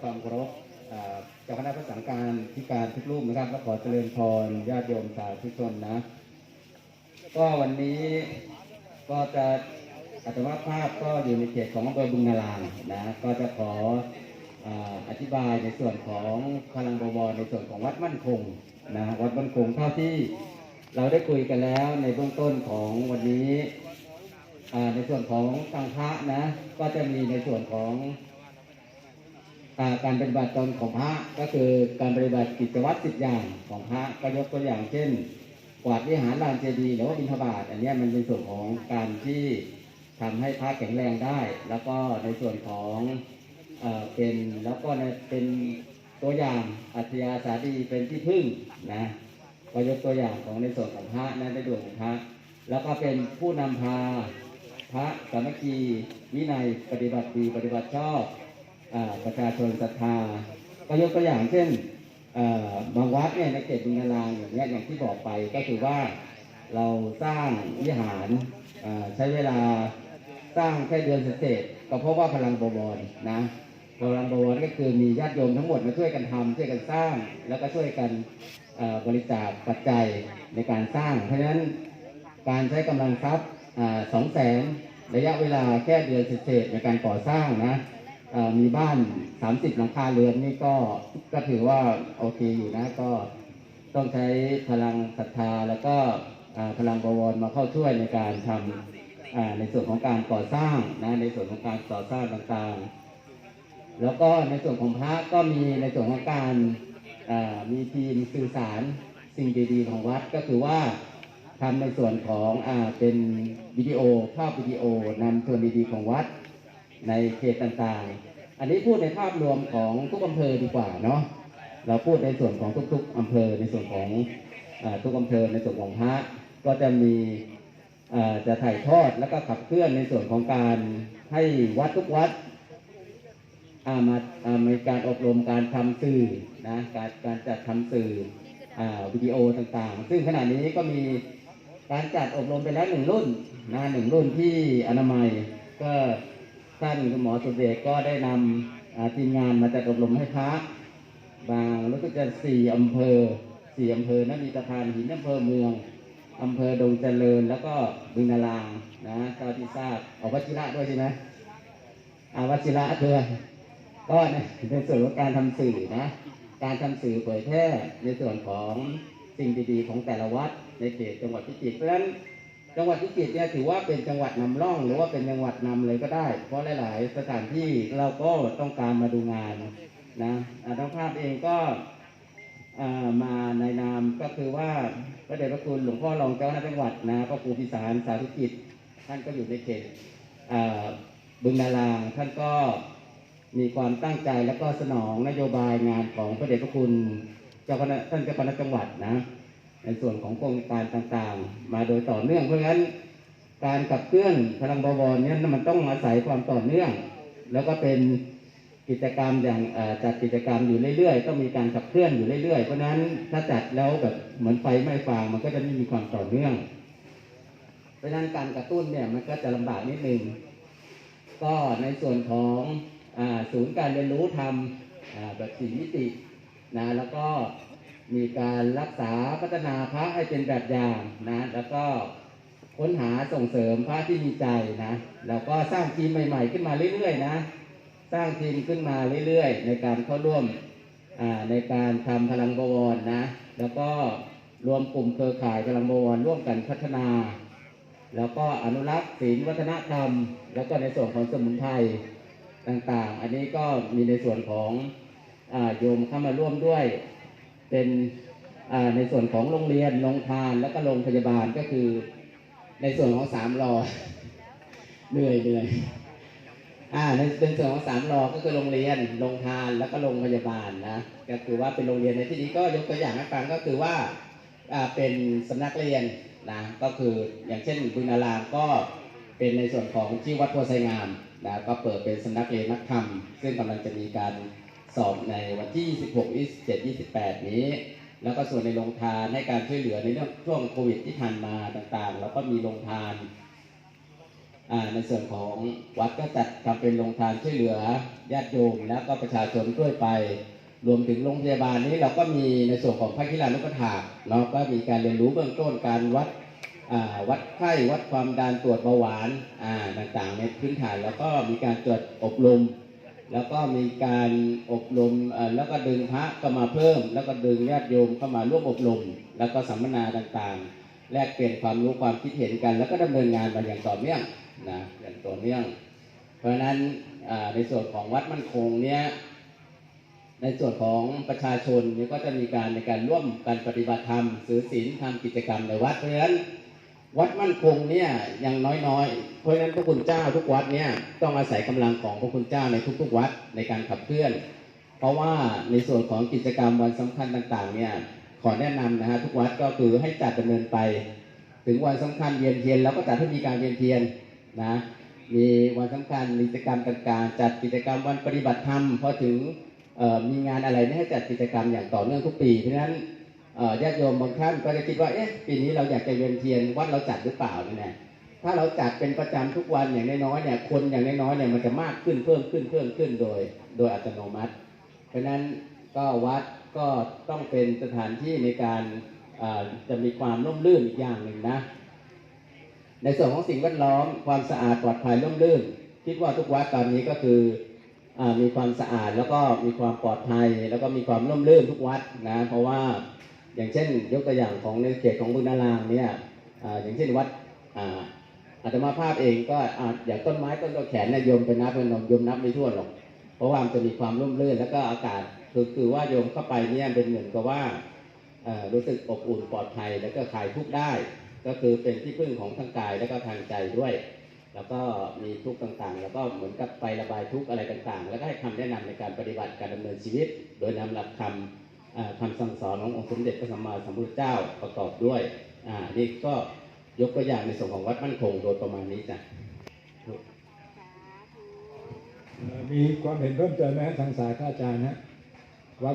ความเคารพเจ้าคณะพระสังฆการที่การทุกรูปนะครับและขอเจริญพรญาติโยมสาธุชนนะ ก็วันนี้ก็จะอัตมาภาพก็อยู่ในเขตของอำเภอบึงนารางนะก็จะขอออธิบายในส่วนของพลังบวรในส่วนของวัดมั่นคงนะวัดมั่นคงเท่าที่เราได้คุยกันแล้วในเบื้องต้นของวันนี้ในส่วนของทางพระนะก็จะมีในส่วนของ การปฏิบัติตนของพระก็คือการปฏิบัติกิจวัตรสิบอย่างของพระก็ยกตัวอย่างเช่น กวาดวิหารลานเจดีย์หรือว่าบิณฑบาตอันนี้มันเป็นส่วนของการที่ทำให้พระแข็งแรงได้ แล้วก็ในส่วนของเอ่อเป็นแล้วก็ในเป็นตัวอย่างอัธยาศัยดีเป็นที่พึ่งนะก็ยกตัวอย่างของในส่วนของพระนะในดวงของพระแล้วก็เป็นผู้นำพาพระสามัคคีวินัยปฏิบัติดีปฏิบัติชอบ ประชาชนศรัทธาก็ยกตัวอย่างเช่นบางวัดเนี่ยในเขตบึงนารางอย่างเนี้ยอย่างที่บอกไปก็คือว่าเราสร้างวิหารใช้เวลาสร้างแค่เดือนเศษก็เพราะว่าพลังบวรนะพลังบวรก็คือมีญาติโยมทั้งหมดมาช่วยกันทำช่วยกันสร้าง แล้วก็ช่วยกันบริจาคปัจจัยในการสร้าง เพราะฉะนั้นการใช้กำลังทรัพย์สองแสนระยะเวลาแค่เดือนเศษในการก่อสร้างนะ มีบ้าน 30 หลังคาเรือนนี่ก็ก็ถือว่าโอเคอยู่นะก็ต้องใช้พลังศรัทธาแล้วก็พลังบวรมาเข้าช่วยในการทำอ่าในส่วนของการก่อสร้างนะในส่วนของการก่อสร้างต่างๆ แล้วก็ในส่วนของพระก็มีในส่วนของการมีทีมสื่อสารสิ่งดีๆของวัดก็คือว่าทำในส่วนของอเป็นวิดีโอภาพวิดีโอนำส่วนดีๆของวัด ในเขตต่างๆ อันนี้พูดในภาพรวมของทุกอำเภอดีกว่าเนาะ เราพูดในส่วนของทุก ๆอำเภอในส่วนของอทุกอำเภอในส่วนของพระก็จะมีจะถ่ายทอดแล้วก็ขับเคลื่อนในส่วนของการให้วัดทุกวัดอามาอามีการอบรมการทำสื่อนะการการจัดทำสื่ออวิดีโอต่างๆ ซึ่งขณะนี้ก็มีการจัดอบรมไปแล้วหนึ่งรุ่นนะหนึ่งรุ่นที่อนามัยก็ ท่านคุณหมอสุเดชก็ได้นำทีมงานมาจัดอบรมให้พระบางรู้สึกจะสี่อำเภอสี่อำเภอนะมีสะพานหินอำเภอเมืองอำเภอดงเจริญ แล้วก็บึงนารางนะเท่าที่ทราบเอาวชิระด้วยใช่ไหมอาวชิระคือก็ในในส่วนของการทำสื่อนะ การทำสื่อเผยแพร่ในส่วนของสิ่งดีๆของแต่ละวัดในเขตจังหวัดพิจิตรเพราะฉะนั้น จังหวัดพิจิตรเนี่ยถือว่าเป็นจังหวัดนำร่อง หรือว่าเป็นจังหวัดนำเลยก็ได้ เพราะหลาย ๆ สถานที่เราก็ต้องการมาดูงานนะอาทางภาพเองก็มาในนามก็คือว่าพระเดชพระคุณหลวงพ่อรองเจ้าคณะจังหวัดนะพระครูพิสารสาธุกิจ ท่านก็อยู่ในเขตบึงนารางท่านก็มีความตั้งใจและก็สนองนโยบายงานของพระเดชพระคุณเจ้าคณะท่านเจ้าคณะจังหวัดนะ ในส่วนของโครงการต่างๆ มาโดยต่อเนื่องเพราะฉะนั้น การขับเคลื่อนพลังบวรเนี่ยมันต้องอาศัยความต่อเนื่อง แล้วก็เป็นกิจกรรมอย่างจัดกิจกรรมอยู่เรื่อยๆต้องมีการขับเคลื่อนอยู่เรื่อยๆ เพราะฉะนั้นถ้าจัดแล้วแบบเหมือนไฟไหม้ฟางมันก็จะไม่มีความต่อเนื่อง เพราะฉะนั้นการกระตุ้นเนี่ยมันก็จะลำบากนิดนึงก็ในส่วนของศูนย์การเรียนรู้ทำแบบสี่มิตินะแล้วก็ มีการรักษาพัฒนาพระให้เป็นแบบอย่างนะ แล้วก็ค้นหาส่งเสริมพระที่มีใจนะ แล้วก็สร้างทีมใหม่ ๆ ขึ้นมาเรื่อยๆนะ สร้างทีมขึ้นมาเรื่อยๆ ในการเข้าร่วมในการทำพลังบวรนะ แล้วก็รวมกลุ่มเครือข่ายพลังบวรร่วมกันพัฒนา แล้วก็อนุรักษ์ศีลวัฒนธรรม แล้วก็ในส่วนของสมุนไพรต่างๆ อันนี้ก็มีในส่วนของอโยมเข้ามาร่วมด้วย เป็นในส่วนของโรงเรียนโรงทานแล้วก็โรงพยาบาลก็คือในส่วนของสามรอเหนื่อยเหนื่อยอ่าในเป็นส่วนของสามรอก็คือโรงเรียนโรงทานแล้วก็โรงพยาบาลนะก็คือว่าเป็นโรงเรียนในที่นี้ก็ยกตัวอย่างให้ฟังก็คือว่าอ่าเป็นสำนักเรียนนะก็คืออย่างเช่นบุญนารามก็เป็นในส่วนของที่วัดโพไซงามนะก็เปิดเป็นสำนักเรียนนักธรรมซึ่งกำลังจะมีการ สอบในวันที่26 27 28 นี้ แล้วก็ส่วนในโรงทานให้การช่วยเหลือในเรื่องช่วงโควิดที่ผ่านมาต่างๆ แล้วก็มีโรงทานในส่วนของวัดก็จัดทำเป็นโรงทานช่วยเหลือญาติโยมแล้วก็ประชาชนด้วยไป รวมถึงโรงพยาบาลนี้เราก็มีในส่วนของพระกิลานุปถาเนาก็มีการเรียนรู้เบื้องต้นการวัดวัดไข้วัดความดันตรวจเบาหวานต่างๆ ในพื้นฐานแล้วก็มีการตรวจอบรม แล้วก็มีการอบรมแล้วก็ดึงพระเข้ามาเพิ่ม แล้วก็ดึงญาติโยมเข้ามาร่วมอบรม แล้วก็สัมมนาต่างๆ แลกเปลี่ยนความรู้ความคิดเห็นกัน แล้วก็ดำเนินงานมาอย่างต่อเนื่องนะอย่างต่อเนื่อง เพราะฉะนั้นในส่วนของวัดมั่นคงเนี้ยในส่วนของประชาชนเนี่ยก็จะมีการในการร่วมกันปฏิบัติธรรมสื่อศีลทำกิจกรรมในวัดเพราะฉะนั้น วัดมั่นคงเนี่ยยังน้อยๆ เพราะฉะนั้นพระคุณเจ้าทุกวัดเนี่ยต้องอาศัยกำลังของพระคุณเจ้าในทุกๆวัดในการขับเคลื่อน เพราะว่าในส่วนของกิจกรรมวันสำคัญต่างๆเนี่ยขอแนะนำนะฮะทุกวัดก็คือให้จัดดำเนินไป ถึงวันสำคัญเวียนเทียนเราก็จัดให้มีการเวียนเทียนนะมีวันสำคัญกิจกรรมต่างๆ จัดกิจกรรมวันปฏิบัติธรรมพอถึงมีงานอะไรเนี่ยให้จัดกิจกรรมอย่างต่อเนื่องทุกปีเพราะฉะนั้น ญาติโยมบางท่านก็จะคิดว่าเอ๊ะปีนี้เราอยากจะเวียนเทียนวัดเราจัดหรือเปล่าเนี่ยถ้าเราจัดเป็นประจำทุกวันอย่างน้อยๆเนี่ยคนอย่างน้อยๆเนี่ยมันจะมากขึ้นเพิ่มขึ้นเพิ่มขึ้นโดย โดยอัตโนมัติ เพราะฉะนั้นก็วัดก็ต้องเป็นสถานที่ในการจะมีความร่มรื่นอีกอย่างหนึ่งนะ ในส่วนของสิ่งแวดล้อมความสะอาดปลอดภัยร่มรื่น คิดว่าทุกวัดตอนนี้ก็คืออมีความสะอาดแล้วก็มีความปลอดภัย แล้วก็มีความร่มรื่นทุกวัดนะเพราะว่า อย่างเช่น ยกตัวอย่างของในเขตของบุญนารามเนี่ยออย่างเช่นวัดอาตมาภาพเองก็ออย่างต้นไม้ต้นตะแขนนี่ยโยมไปนับเป็นโยมนับไม่ทั่วนหรอก เพราะว่ามันจะมีความร่มรื่นแล้วก็อากาศคือคือว่าโยมเข้าไปเนี่ยเป็นเหมือนกับว่ารู้สึกอบอุ่นปลอดภัยแล้วก็คลายทุกข์ได้ ก็คือเป็นที่พึ่งของทั้งกายแล้วก็ทางใจด้วย แล้วก็มีทุกข์ต่างๆ แล้วก็เหมือนกับไประบายทุกข์อะไรต่างๆ แล้วก็ให้คำแนะนำในการปฏิบัติการดำเนินชีวิต โดยนำหลักคำอ่า คำสั่งสอนขององค์สมเด็จพระสัมมาสัมพุทธเจ้าประกอบด้วยอ่านี่ก็ยกตัวอย่างในส่วนของวัดมั่นคงโดยประมาณนี้จ้ะมีความเห็นเพิ่มเติมไหมทางสายข้าอาจารย์ฮะ